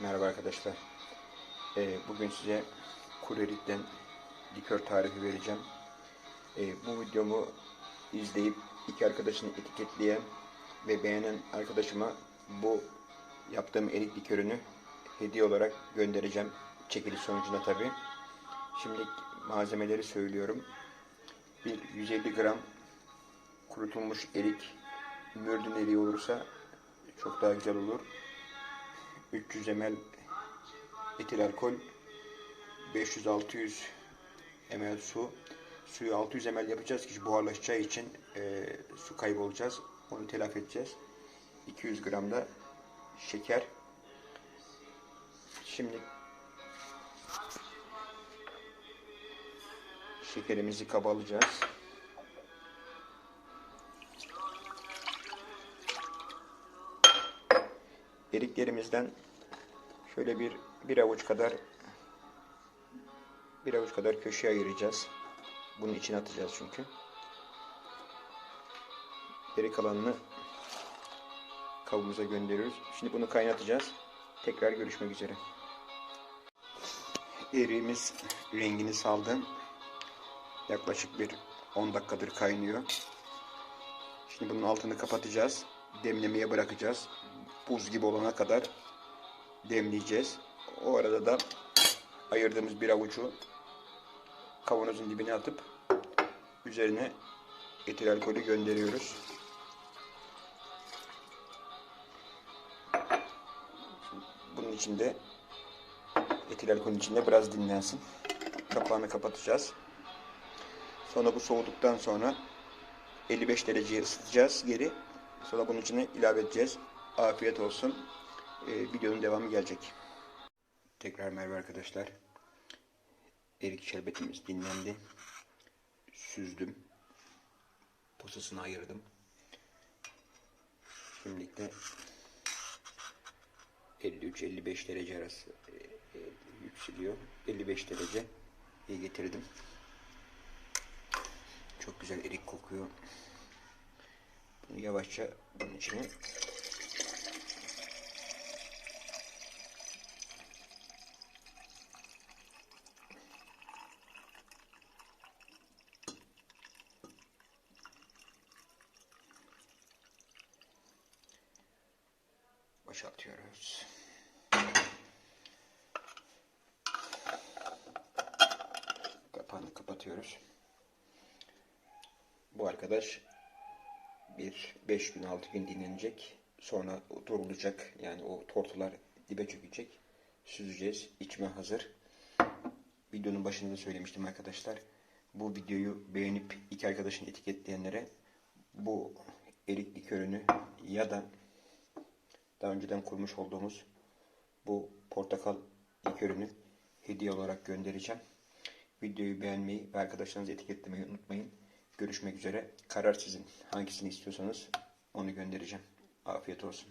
Merhaba arkadaşlar. Ee, bugün size Kurerik'ten likör tarifi vereceğim. Ee, bu videomu izleyip iki arkadaşını etiketleyen ve beğenen arkadaşıma bu yaptığım erik likörünü hediye olarak göndereceğim. Çekiliş sonucunda tabi. Şimdi malzemeleri söylüyorum. Bir 150 gram kurutulmuş erik, mürdün eriği olursa çok daha güzel olur. 300 ml etil alkol, 500-600 ml su. Suyu 600 ml yapacağız ki buharlaşacağı için e, su kaybolacağız. Onu telafi edeceğiz. 200 gram da şeker. Şimdi şekerimizi kaba alacağız. Eriklerimizden şöyle bir bir avuç kadar bir avuç kadar köşeye ayıracağız. Bunun içine atacağız çünkü. Geri kalanını kabımıza gönderiyoruz. Şimdi bunu kaynatacağız. Tekrar görüşmek üzere. Eriğimiz rengini saldı. Yaklaşık bir 10 dakikadır kaynıyor. Şimdi bunun altını kapatacağız. Demlemeye bırakacağız buz gibi olana kadar demleyeceğiz. O arada da ayırdığımız bir avucu kavanozun dibine atıp üzerine etil alkolü gönderiyoruz. Bunun içinde etil alkolün içinde biraz dinlensin. Kapağını kapatacağız. Sonra bu soğuduktan sonra 55 dereceye ısıtacağız geri. Sonra bunun içine ilave edeceğiz. Afiyet olsun. Ee, videonun devamı gelecek. Tekrar merhaba arkadaşlar. Erik şerbetimiz dinlendi. Süzdüm. Posasını ayırdım. Şimdilik de 53-55 derece arası e, e, yükseliyor. 55 derece iyi getirdim. Çok güzel erik kokuyor. Bunu yavaşça bunun içine boşaltıyoruz. Kapağını kapatıyoruz. Bu arkadaş bir 5 gün 6 gün dinlenecek. Sonra durulacak. Yani o tortular dibe çökecek. Süzeceğiz. İçme hazır. Videonun başında da söylemiştim arkadaşlar. Bu videoyu beğenip iki arkadaşın etiketleyenlere bu erik likörünü ya da daha önceden kurmuş olduğumuz bu portakal likörünü hediye olarak göndereceğim. Videoyu beğenmeyi ve arkadaşlarınızı etiketlemeyi unutmayın. Görüşmek üzere. Karar sizin. Hangisini istiyorsanız onu göndereceğim. Afiyet olsun.